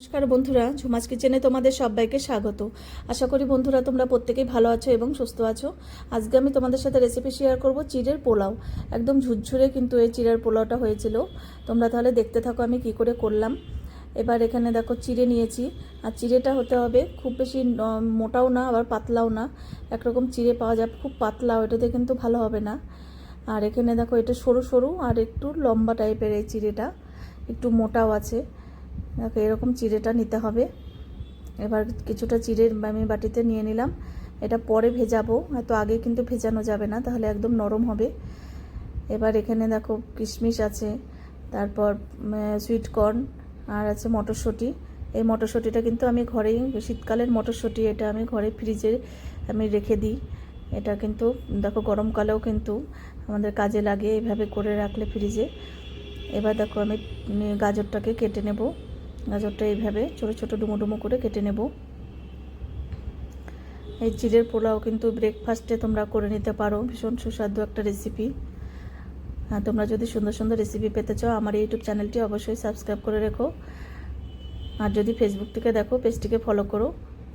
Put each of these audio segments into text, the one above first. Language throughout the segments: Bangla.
নমস্কার বন্ধুরা, ঝুমাস কিচেনে তোমাদের সবাইকে স্বাগত। আশা করি বন্ধুরা তোমরা প্রত্যেকেই ভালো আছো এবং সুস্থ আছো। আজকে আমি তোমাদের সাথে রেসিপি শেয়ার করব চিড়ের পোলাও। একদম ঝুরঝুরে কিন্তু এই চিড়ের পোলাওটা হয়েছিল। তোমরা তাহলে দেখতে থাকো আমি কি করে করলাম। এবার এখানে দেখো চিড়ে নিয়েছি। আর চিড়েটা হতে হবে খুব বেশি মোটাও না, আবার পাতলাও না। একরকম চিড়ে পাওয়া যায়, খুব পাতলাও এটাতে কিন্তু ভালো হবে না। আর এখানে দেখো এটা সরু সরু আর একটু লম্বা টাইপের এই চিড়েটা। একটু মোটাও আছে। দেখো, এরকম চিড়েটা নিতে হবে। এবার কিছুটা চিড়ে আমি বাটিতে নিয়ে নিলাম। এটা পরে ভেজাবো হয়তো আগে কিন্তু ভেজানো যাবে না, তাহলে একদম নরম হবে। এবার এখানে দেখো কিশমিশ আছে, তারপর সুইটকর্ন আর আছে মটরশুঁটি। এই মটরশুঁটিটা কিন্তু আমি ঘরেই, শীতকালের মটরশুঁটি, এটা আমি ঘরে ফ্রিজে আমি রেখে দিই। এটা কিন্তু, দেখো গরমকালেও কিন্তু আমাদের কাজে লাগে এইভাবে করে রাখলে ফ্রিজে। এবার দেখো আমি গাজরটাকে কেটে নেব। গাজরটা এইভাবে ছোটো ছোটো ডুমো ডুমো করে কেটে নেব। এই চিড়ের পোলাও কিন্তু ব্রেকফাস্টে তোমরা করে নিতে পারো। ভীষণ সুস্বাদু একটা রেসিপি তোমরা যদি সুন্দর সুন্দর রেসিপি পেতে চাও, আমার ইউটিউব চ্যানেলটি অবশ্যই সাবস্ক্রাইব করে রেখো। আর যদি ফেসবুক থেকে দেখো পেজটিকে ফলো করো,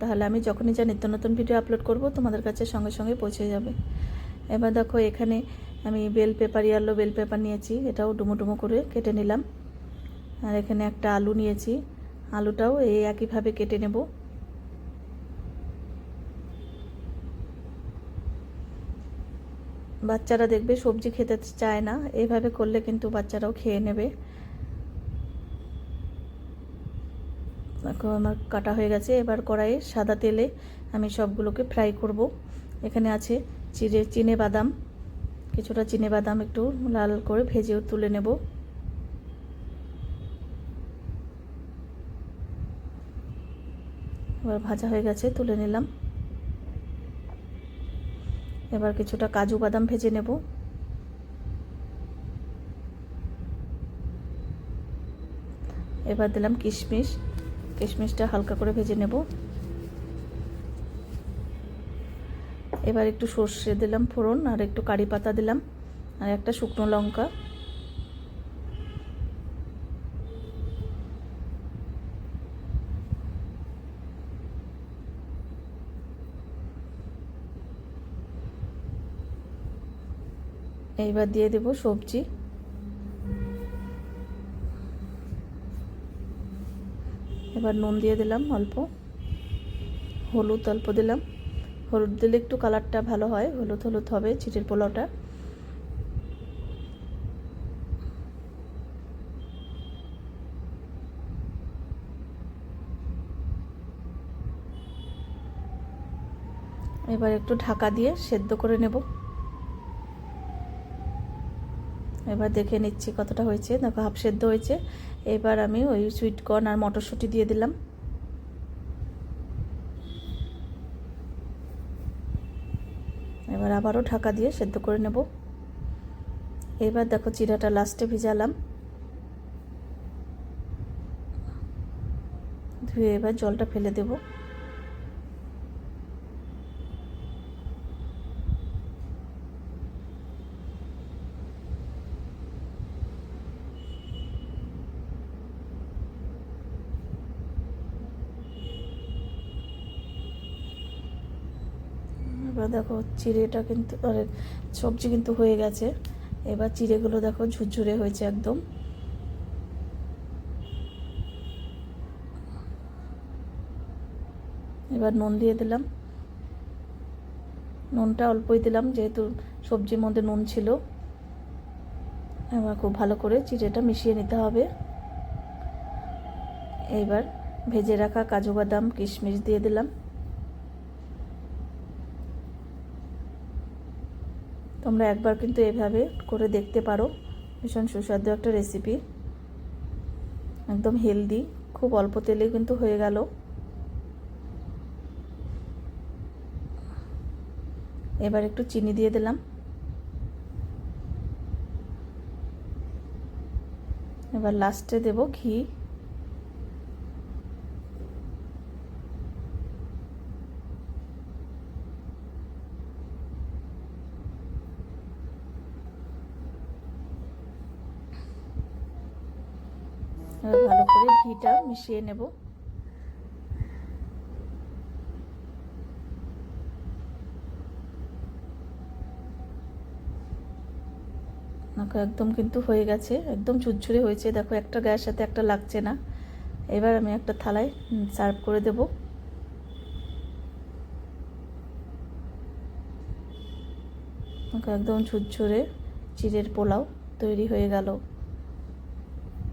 তাহলে আমি যখনই যা নিত্য নতুন ভিডিও আপলোড করব, তোমাদের কাছে সঙ্গে সঙ্গে পৌঁছে যাবে। এবার দেখো, এখানে আমি বেল পেপার ইয়ারলো বেল পেপার নিয়েছি। এটাও ডুমো ডুমো করে কেটে নিলাম। আর এখানে একটা আলু নিয়েছি। আলুটাও এই একইভাবে কেটে নেব। বাচ্চারা দেখবে সবজি খেতে চায় না, এইভাবে করলে কিন্তু বাচ্চারাও খেয়ে নেবে। আমার কাটা হয়ে গেছে, এবার কড়াইয়ে সাদা তেলে আমি সবগুলোকে ফ্রাই করব। এখানে আছে চিড়ে চিনে বাদাম। কিছুটা চিনে বাদাম একটু লাল করে ভেজেও তুলে নেব। এবার ভাজা হয়ে গেছে, তুলে নিলাম। এবার কিছুটা কাজু বাদাম ভেজে নেব। এবার দিলাম কিশমিশ। কিশমিশটা হালকা করে ভেজে নেব। এবার একটু সর্ষে দিলাম ফোড়ন, আর একটু কারি পাতা দিলাম, আর একটা শুকনো লঙ্কা। এইবার দিয়ে দেব সবজি। এবার নুন দিয়ে দিলাম অল্প। হলুদ অল্প দিলাম। হলুদ দিলে একটু কালারটা ভালো হয়, হলুদ হলুদ হবে চিটের পোলাওটা। এবার একটু ঢাকা দিয়ে সেদ্ধ করে নেব। এবার দেখে নিচ্ছি কতটা হয়েছে। দেখো হাফ সেদ্ধ হয়েছে। এবার আমি ওই সুইটকর্ন আর মটরশুঁটি দিয়ে দিলাম। এবার আবারও ঢাকা দিয়ে সেদ্ধ করে নেব। এবার দেখো, চিরাটা লাস্টে ভিজালাম। ধুয়ে এবার জলটা ফেলে দেব। এবার দেখো, চিড়েটা কিন্তু আরে সবজি কিন্তু হয়ে গেছে। এবার চিড়েগুলো দেখো ঝুরঝুরে হয়েছে একদম। এবার নুন দিয়ে দিলাম। নুনটা অল্পই দিলাম, যেহেতু সবজির মধ্যে নুন ছিল। এবার খুব ভালো করে চিড়েটা মিশিয়ে নিতে হবে। এইবার ভেজে রাখা কাজু বাদাম, কিশমিশ দিয়ে দিলাম। তোমরা একবার কিন্তু এভাবে করে দেখতে পারো। ভীষণ সুস্বাদু একটা রেসিপি একদম হেলদি খুব অল্প তেলে কিন্তু হয়ে গেল। এবার একটু চিনি দিয়ে দিলাম। এবার লাস্টে দেব ঘি। এবার ভালো করে ঘিটা মিশিয়ে নেব। দেখো, একদম কিন্তু হয়ে গেছে, একদম ঝুরঝুরে হয়েছে। দেখো, একটা গায়ের সাথে একটা লাগছে না। এবার আমি একটা থালায় সার্ভ করে দেবো। একদম ঝুরঝুরে চিড়ের পোলাও তৈরি হয়ে গেল।